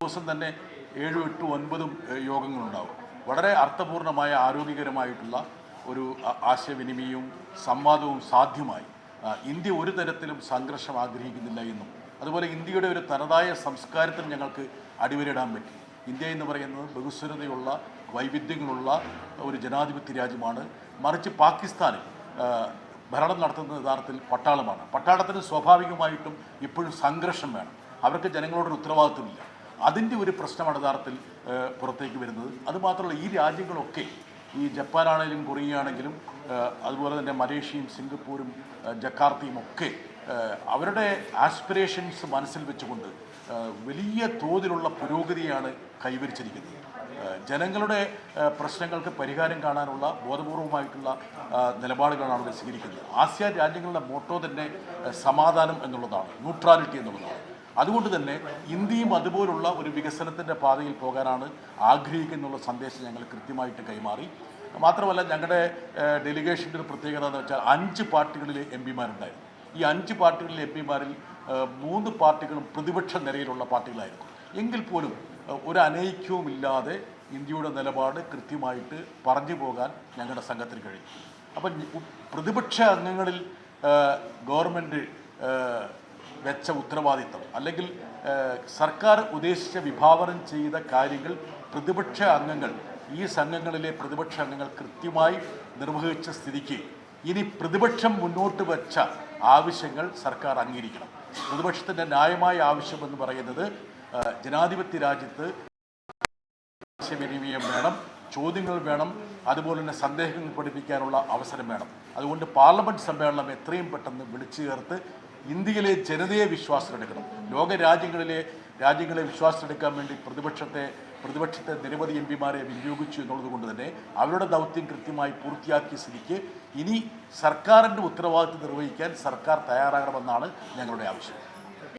ദിവസം തന്നെ ഏഴും എട്ടും ഒൻപതും യോഗങ്ങളുണ്ടാവും. വളരെ അർത്ഥപൂർണമായ ആരോഗ്യകരമായിട്ടുള്ള ഒരു ആശയവിനിമയവും സംവാദവും സാധ്യമായി. ഇന്ത്യ ഒരു തരത്തിലും സംഘർഷം ആഗ്രഹിക്കുന്നില്ല എന്നും അതുപോലെ ഇന്ത്യയുടെ ഒരു തനതായ സംസ്കാരത്തിന് ഞങ്ങൾക്ക് അടിവരയിടാൻ പറ്റി. ഇന്ത്യ എന്ന് പറയുന്നത് ബഹുസ്വരതയുള്ള വൈവിധ്യങ്ങളുള്ള ഒരു ജനാധിപത്യ രാജ്യമാണ്. മറിച്ച് പാകിസ്ഥാനിൽ ഭരണം നടത്തുന്ന യഥാർത്ഥത്തിൽ പട്ടാളമാണ്. പട്ടാളത്തിന് സ്വാഭാവികമായിട്ടും ഇപ്പോഴും സംഘർഷം വേണം. അവർക്ക് ജനങ്ങളോടൊരു ഉത്തരവാദിത്വമില്ല. അതിന്റെ ഒരു പ്രശ്നമാണ് യഥാർത്ഥത്തിൽ പുറത്തേക്ക് വരുന്നത്. അതുമാത്രമല്ല ഈ രാജ്യങ്ങളൊക്കെ ഈ ജപ്പാനാണെങ്കിലും കൊറിയ ആണെങ്കിലും അതുപോലെ തന്നെ മലേഷ്യയും സിംഗപ്പൂരും ജക്കാർത്തയും ഒക്കെ അവരുടെ ആസ്പിറേഷൻസ് മനസ്സിൽ വെച്ചുകൊണ്ട് വലിയ തോതിലുള്ള പുരോഗതിയാണ് കൈവരിച്ചിരിക്കുന്നത്. ജനങ്ങളുടെ പ്രശ്നങ്ങൾക്ക് പരിഹാരം കാണാനുള്ള ബോധപൂർവമായിട്ടുള്ള നിലപാടുകളാണ് അവർ സ്വീകരിക്കുന്നത്. ആസിയാൻ രാജ്യങ്ങളുടെ മോട്ടോ തന്നെ സമാധാനം എന്നുള്ളതാണ് ന്യൂട്രാലിറ്റി എന്നുള്ളതാണ്. അതുകൊണ്ട് തന്നെ ഇന്ത്യയും അതുപോലുള്ള ഒരു വികസനത്തിന്റെ പാതയിൽ പോകാനാണ് ആഗ്രഹിക്കുന്നുള്ള സന്ദേശം ഞങ്ങൾ കൃത്യമായിട്ട് കൈമാറി. മാത്രമല്ല ഞങ്ങളുടെ ഡെലിഗേഷന്റെ ഒരു പ്രത്യേകത എന്ന് വെച്ചാൽ അഞ്ച് പാർട്ടികളിലെ എം പിമാരുണ്ടായിരുന്നു. ഈ അഞ്ച് പാർട്ടികളിലെ എം പിമാരിൽ മൂന്ന് പാർട്ടികളും പ്രതിപക്ഷ നിരയിലുള്ള പാർട്ടികളായിരുന്നു. എങ്കിൽ പോലും ഒരു അനൈക്യവും ഇല്ലാതെ ഇന്ത്യയുടെ നിലപാട് കൃത്യമായിട്ട് പറഞ്ഞു പോകാൻ ഞങ്ങളുടെ സംഘത്തിന് കഴിയും. അപ്പം പ്രതിപക്ഷ അംഗങ്ങളിൽ ഗവൺമെന്റ് വെച്ച ഉത്തരവാദിത്തം. അല്ലെങ്കിൽ സർക്കാർ ഉദ്ദേശിച്ച വിഭാവനം ചെയ്ത കാര്യങ്ങൾ പ്രതിപക്ഷ അംഗങ്ങൾ ഈ സംഘങ്ങളിലെ പ്രതിപക്ഷ അംഗങ്ങൾ കൃത്യമായി നിർവഹിച്ച സ്ഥിതിക്ക് ഇനി പ്രതിപക്ഷം മുന്നോട്ട് വെച്ച ആവശ്യങ്ങൾ സർക്കാർ അംഗീകരിക്കണം. പ്രതിപക്ഷത്തിന്റെ ന്യായമായ ആവശ്യം എന്ന് പറയുന്നത് ജനാധിപത്യ രാജ്യത്ത് ആശയവിനിമയം വേണം ചോദ്യങ്ങൾ വേണം അതുപോലെ തന്നെ സന്ദേഹങ്ങൾ പഠിപ്പിക്കാനുള്ള അവസരം വേണം. അതുകൊണ്ട് പാർലമെന്റ് സമ്മേളനം എത്രയും പെട്ടെന്ന് വിളിച്ചു ചേർത്ത് ഇന്ത്യയിലെ ജനതയെ വിശ്വാസത്തിലെടുക്കണം. ലോക രാജ്യങ്ങളിലെ രാജ്യങ്ങളെ വിശ്വാസത്തിലെടുക്കാൻ വേണ്ടി പ്രതിപക്ഷത്തെ പ്രതിപക്ഷത്തെ നിരവധി എം പിമാരെ വിനിയോഗിച്ചു എന്നുള്ളത് കൊണ്ട് തന്നെ അവരുടെ ദൗത്യം കൃത്യമായി പൂർത്തിയാക്കിയ സ്ഥിതിക്ക് ഇനി സർക്കാരിന്റെ ഉത്തരവാദിത്വം നിർവഹിക്കാൻ സർക്കാർ തയ്യാറാകണമെന്നാണ് ഞങ്ങളുടെ ആവശ്യം.